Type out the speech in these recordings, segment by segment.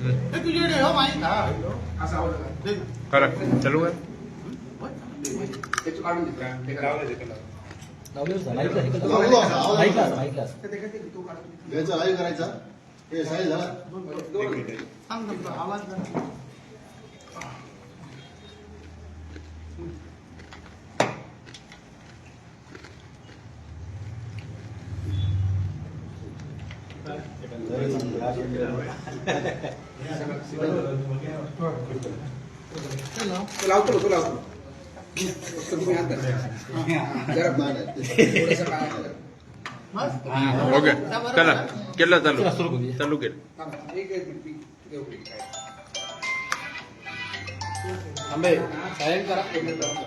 हे तुझ्याकडे हो माहीत हा असा आवाज आला. दे. ना. करा. चालू ते का ते. ते ते ते तो घ्यायचा लाईव्ह करायचा. हे साई झाला. सांग समजा आवाज जरा. लावतो तो लावतो फक्त तुम्ही हात धरा. जरा नाही, नाही. थोडंसं काय मस्त. ओके त्या बरोबर चला आहे. केलं चालू चालू केलं थांबा. एक एक मिनिट मी देऊ दे. काय. थांबे सायलेंट करा एक मिनिट लावतो.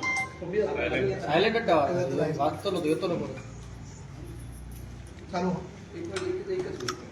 सायलेंट ठेवा वाचतो नको येतो नको चालू एक मिनिट, एकच एकच मिनिट. मला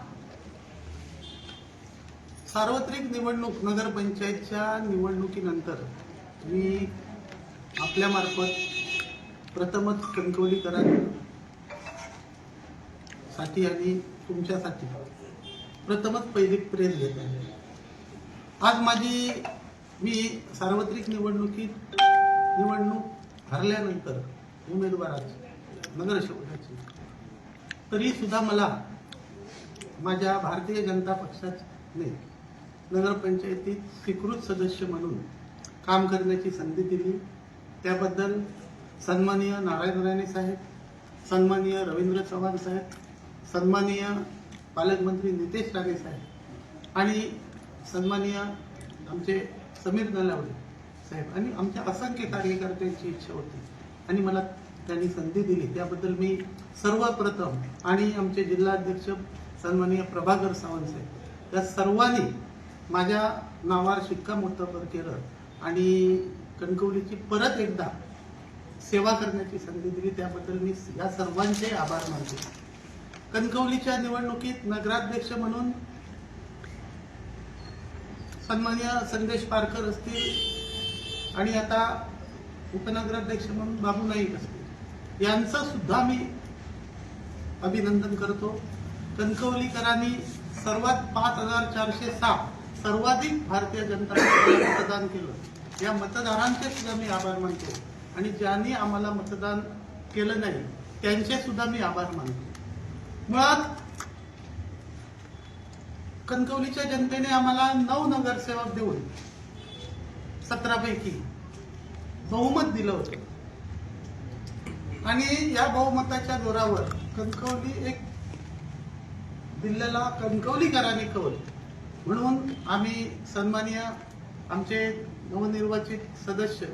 सार्वत्रिक निवडणूक नगरपंचायतच्या निवडणुकीनंतर मी आपल्यामार्फत प्रथमच कणकवलीकरांसाठी आणि तुमच्यासाठी प्रथमच पहिली प्रेस घेत आहे. आज माझी मी सार्वत्रिक निवडणुकीत निवडणूक हरल्यानंतर उमेदवाराची नगरसेवकाची तरी सुद्धा मला माझ्या भारतीय जनता पक्षाने नगरपंचायतीत स्वीकृत सदस्य म्हणून काम करण्याची संधी दिली. त्याबद्दल सन्माननीय नारायण राणे साहेब सन्माननीय रवींद्र चव्हाण साहेब सन्माननीय पालकमंत्री नितेश राणे साहेब आणि सन्माननीय आमचे समीर नलावडे साहेब आणि आमच्या असंख्य कार्यकर्त्यांची इच्छा होती आणि मला त्यांनी संधी दिली. त्याबद्दल मी सर्वप्रथम आणि आमचे जिल्हाध्यक्ष सन्माननीय प्रभाकर सावंत साहेब या सर्वांनी माझ्या नावावर शिक्कामोर्तब केलं आणि कणकवलीची परत एकदा सेवा करण्याची संधी दिली त्याबद्दल मी या सर्वांचे आभार मानतो. कणकवलीच्या निवडणुकीत नगराध्यक्ष म्हणून सन्मान्य संदेश पारकर असतील आणि आता उपनगराध्यक्ष म्हणून बाबू नाईक असतील. यांचं सुद्धा मी अभिनंदन करतो. कणकवलीकरांनी सर्वात पाच हजार चारशे सात सर्वाधिक भारतीय जनता पक्षाला मतदान केलं. या मतदारांचे सुद्धा मी आभार मानतो. आणि ज्यांनी आम्हाला मतदान केलं नाही त्यांचे सुद्धा मी आभार मानतो. मुळात कणकवलीच्या जनतेने आम्हाला नऊ नगरसेवक देऊन सतरापैकी बहुमत दिलं होतं. आणि या बहुमताच्या जोरावर कणकवली एक दिल्ल्याला कणकवलीकरांनी कवल. म्हणून आम्ही सन्माननीय आमचे नवनिर्वाचित सदस्य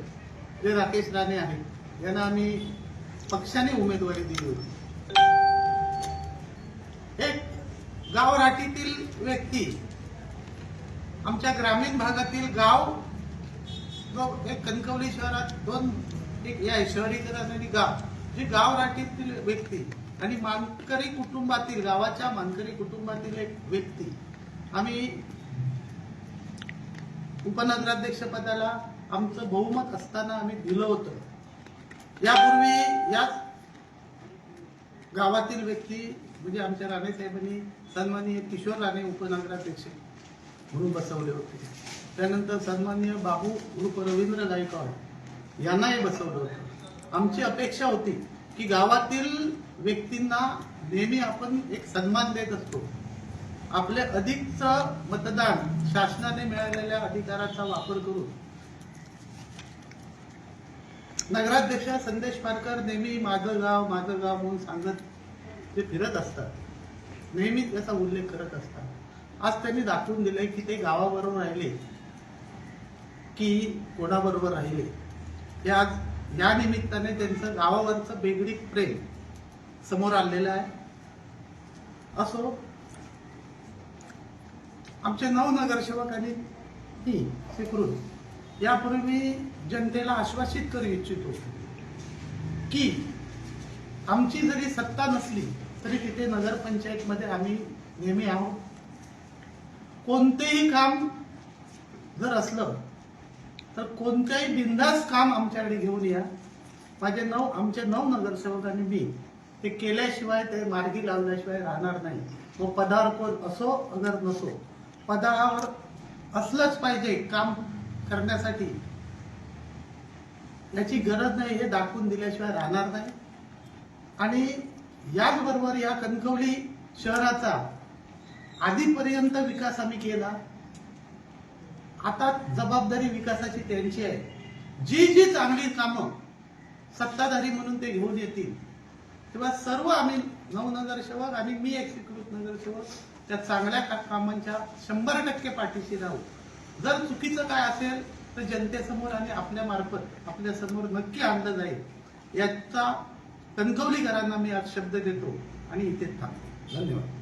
जे राकेश राणे आहेत यांना आम्ही पक्षाने उमेदवारी दिली होती. एक गावराटीतील व्यक्ती आमच्या ग्रामीण भागातील गाव जो एक कणकवली शहरात दोन एक या शहरीकरण आणि गाव जे गावराटीतील व्यक्ती आणि मानकरी कुटुंबातील गावाच्या मानकरी कुटुंबातील एक व्यक्ती. आम्ही उपनगराध्यक्ष पदाला आमचं बहुमत असताना आम्ही दिलं होतं. यापूर्वी याच गावातील व्यक्ती म्हणजे आमच्या राणे साहेबांनी सन्माननीय किशोर राणे उपनगराध्यक्ष म्हणून बसवले होते. त्यानंतर सन्माननीय बाबू उर्फ रवींद्र गायकवाड यांनाही बसवलं होतं. आमची अपेक्षा होती की गावातील व्यक्तींना नेहमी आपण एक सन्मान देत असतो. आपले अधिकचं मतदान शासनाने मिळालेल्या अधिकाराचा वापर करून. नगराध्यक्ष संदेश पारकर नेहमी माझं गाव माझं गाव म्हणून सांगत ते फिरत असतात. नेहमी त्याचा उल्लेख करत असतात. आज त्यांनी दाखवून दिले की ते गावाबरोबर राहिले की कोणाबरोबर राहिले. हे आज या निमित्ताने त्यांचं गावावरचं वेगळी प्रेम समोर आलेलं आहे. असो आमचे नऊ नगरसेवकांनी मी स्वीकृत. यापूर्वी जनतेला आश्वासित करू इच्छितो की आमची जरी सत्ता नसली तरी तिथे नगरपंचायतमध्ये आम्ही नेहमी आहोत. कोणतेही काम जर असलं तर कोणत्याही बिंदास काम आमच्याकडे घेऊन या. माझे नऊ आमचे नऊ नगरसेवकांनी मी ते केल्याशिवाय ते मार्गी लावल्याशिवाय राहणार नाही. मग पदार्पण असो अगर नसो पदावर असलंच पाहिजे काम करण्यासाठी. याची गरज नाही हे दाखवून दिल्याशिवाय राहणार नाही. आणि याचबरोबर या कणकवली शहराचा आधीपर्यंत विकास आम्ही केला. आता जबाबदारी विकासाची त्यांची आहे. जी जी चांगली कामं सत्ताधारी म्हणून ते घेऊन येतील. तेव्हा सर्व आम्ही नऊ नगरसेवक आणि मी एक स्वीकृत नगरसेवक त्या चांगल्या कामांच्या शंभर टक्के पाठीशी राहू. जर चुकीचं काय असेल तर जनतेसमोर आणि आपल्या मार्फत आपल्यासमोर नक्की आणलं जाईल. याचा कणकवलीकरांना मी आज शब्द देतो आणि इथेच थांबतो. धन्यवाद.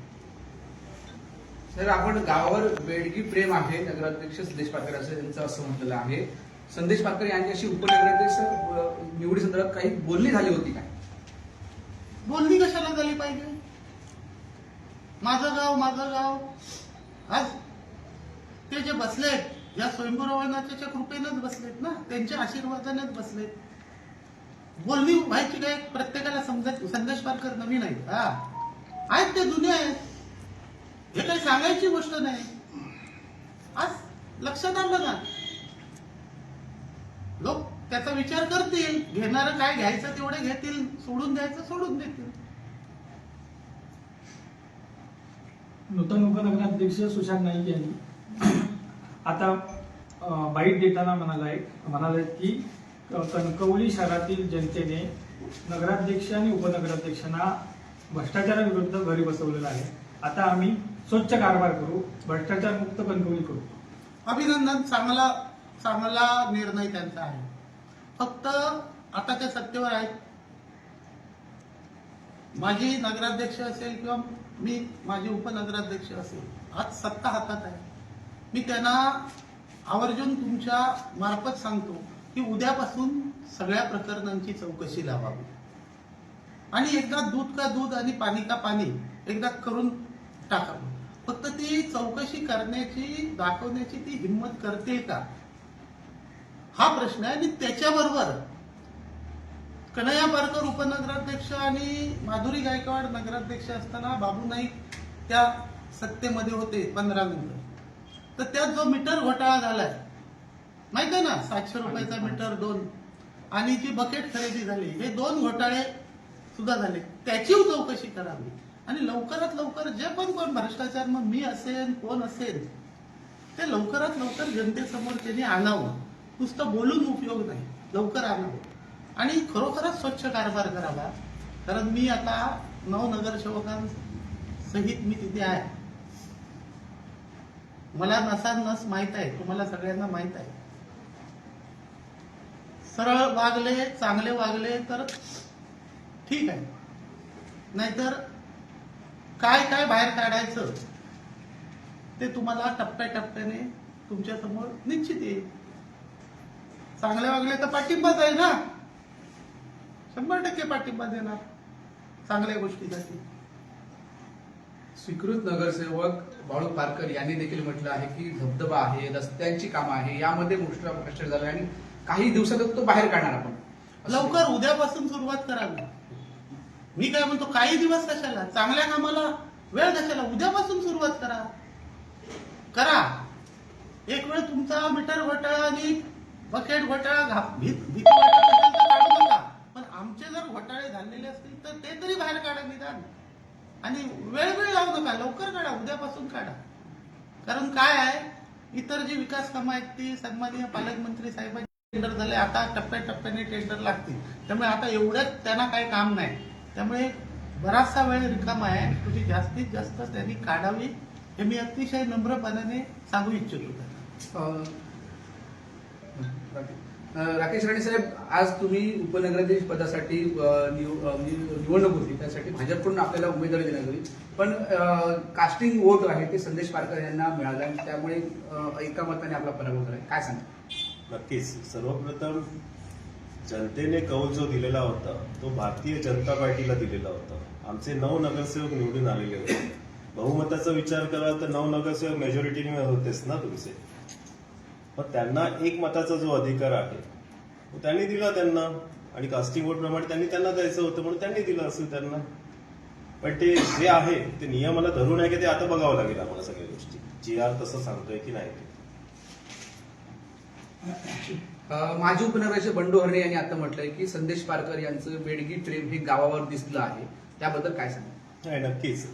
साहेब आपण गावावर बेडगी प्रेम आहे नगराध्यक्ष संदेश पारकर असं त्यांचं असं म्हटलेलं आहे. संदेश पारकर यांच्याशी उपनगराध्यक्ष निवडी संदर्भात काही बोलणी झाली होती काय बोलणी कशाला झाली पाहिजे? माझं गाव माझं गाव. आज ते जे बसलेत या स्वयंभूरावनाच्या कृपेनंच बसलेत ना? त्यांच्या आशीर्वादानेच बसलेत. बोलणी व्हायची काय प्रत्येकाला समजत संदेश पारकर नवीन आहेत. हा. आहेत ते जुने आहेत. हे काही सांगायची गोष्ट नाही. आज लक्षात आणलं ना? लोक त्याचा विचार करतील. घेणार काय घ्यायचं तेवढे घेतील सोडून द्यायचं सोडून देतील. नूतन उपनगराध्यक्ष सुशांत नाईक यांनी. आता बाईट देताना म्हणाला म्हणाले की कणकवली शहरातील जनतेने नगराध्यक्ष आणि उपनगराध्यक्षांना भ्रष्टाचाराविरुद्ध घरी बसवलेलं आहे. आता आम्ही स्वच्छ कारभार करू भ्रष्टाचार मुक्त कणकवली करू. अभिनंदन. चांगला चांगला निर्णय त्यांचा आहे. फक्त आता ते सत्तेवर आहेत. माझी नगराध्यक्ष असेल किंवा मी माझे उपनगराध्यक्ष असेल. आज सत्ता हातात आहे. मी त्यांना आवर्जून तुमच्या मार्फत सांगतो की उद्यापासून सगळ्या प्रकरणांची चौकशी लावावी. आणि एकदा दूध का दूध आणि पाणी का पाणी एकदा करून टाकावं. फक्त ती चौकशी करण्याची दाखवण्याची ती हिंमत करते का? हा प्रश्न आहे आणि त्याच्याबरोबर कन्हैया पारकर उपनगराध्यक्ष आणि माधुरी गायकवाड नगराध्यक्ष असताना बाबू नाईक त्या सत्तेमध्ये होते पंधरा नंतर तर त्यात जो मीटर घोटाळा झालाय माहीत आहे ना सातशे रुपयाचा मीटर दोन. आणि जी बकेट खरेदी झाली हे दोन घोटाळे सुद्धा झाले. त्याची चौकशी करावी. आणि लवकरात लवकर जे पण कोण भ्रष्टाचार मग मी असेल कोण असेल ते लवकरात लवकर जनतेसमोर त्यांनी आणावं. नुसतं बोलून उपयोग नाही. लवकर आणावं. आणि खरोखरच स्वच्छ कारभार करावा. कारण मी आता नऊ नगरसेवकांसहित मी तिथे आहे. मला नसा नस माहीत आहे तुम्हाला सगळ्यांना माहीत आहे. सरळ वागले चांगले वागले तर ठीक आहे. नाहीतर काय काय बाहेर काढायचं ते तुम्हाला टप्प्याटप्प्याने तुमच्यासमोर निश्चित येईल. चांगले वागले तर पाठिंबाच आहे ना? शंभर टक्के पाठिंबा देणार चांगल्या गोष्टीसाठी. स्वीकृत नगरसेवक बाळू पारकर यांनी देखील म्हटलं आहे की धबधबा आहे रस्त्यांची कामं आहे यामध्ये मोठा भ्रष्टाचार झाला आणि काही दिवसातच तो बाहेर काढणार आपण. लवकर उद्यापासून सुरुवात करावी. मी काय म्हणतो काही दिवस कशाला? चांगल्या कामाला वेळ कशाला? उद्यापासून सुरुवात करा. करा. एक वेळ तुमचा मीटर घोटाळा आणि बकेट घोटाळा भीत भीती वाटत असेल तर काढू नका पण आमचे जर घोटाळे झालेले असतील तर ते तरी बाहेर काढा निदान. आणि वेळ वेळ लावू नका लवकर काढा उद्यापासून काढा. कारण काय आहे? इतर जी विकास कामं आहेत ती सन्माननीय पालकमंत्री साहेबांची टेंडर झाले. आता टप्प्याटप्प्याने टेंडर लागतील. त्यामुळे आता एवढ्यात त्यांना काही काम नाही. त्यामुळे बराचसा वेळ रिकामा आहे. तुझी जास्तीत जास्त त्यांनी काढावी हे मी अतिशय नम्रपणाने सांगू इच्छितो त्यांना. राकेश राणे साहेब आज तुम्ही उपनगराध्यक्ष पदासाठी निव- म्हणजे निवडणूक होती त्यासाठी भाजपकडून आपल्याला उमेदवारी देण्यात आली. पण कास्टिंग वोट आहे ते संदेश पारकर यांना मिळाला आणि त्यामुळे एका मताने आपला पराभव झाला. काय सांगा नक्कीच. सर्वप्रथम जनतेने कौल जो दिलेला होता तो भारतीय जनता पार्टीला दिलेला होता. आमचे नऊ नगरसेवक निवडून आलेले होते. बहुमताचा विचार करा तर नऊ नगरसेवक मेजॉरिटीने होतेच ना तुमचे? मग त्यांना एक मताचा जो अधिकार आहे तो त्यांनी दिला त्यांना. आणि कास्टिंग वोट प्रमाणे त्यांनी त्यांना द्यायचं होतं म्हणून त्यांनी दिलं असेल त्यांना. पण ते जे आहे ते नियमाला धरून आहे की ते आता बघावं लागेल आम्हाला सगळ्या गोष्टी. जी आर तसं सांगतोय की नाही माजी उपनगराचे बंडू हरणे यांनी आता म्हटलंय की संदेश पारकर यांचं बेडगी प्रेम हे गावावर दिसलं आहे. त्याबद्दल काय सांगा? नाही नक्कीच.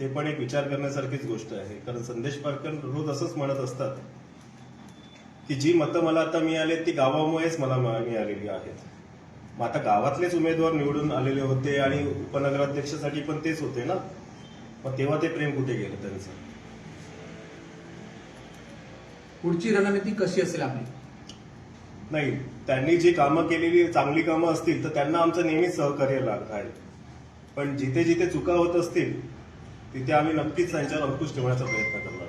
ते पण एक विचार करण्यासारखीच गोष्ट आहे. कारण संदेश पारकर रोज असंच म्हणत असतात. की जी मतं मला आता मिळाली ती गावामुळेच मला मिळा- मिळालेली आहेत. मग आता गावातलेच उमेदवार निवडून आलेले होते आणि उपनगराध्यक्षासाठी पण तेच होते ना? मग तेव्हा ते प्रेम कुठे गेलं त्यांचं? पुढची रणनीती कशी असेल आपली? नाही त्यांनी जी कामं केलेली चांगली कामं असतील तर त्यांना आमचं नेहमीच सहकार्य लाग आहे. पण जिथे जिथे चुका होत असतील तिथे आम्ही नक्कीच त्यांच्यावर अंकुश ठेवण्याचा प्रयत्न करणार.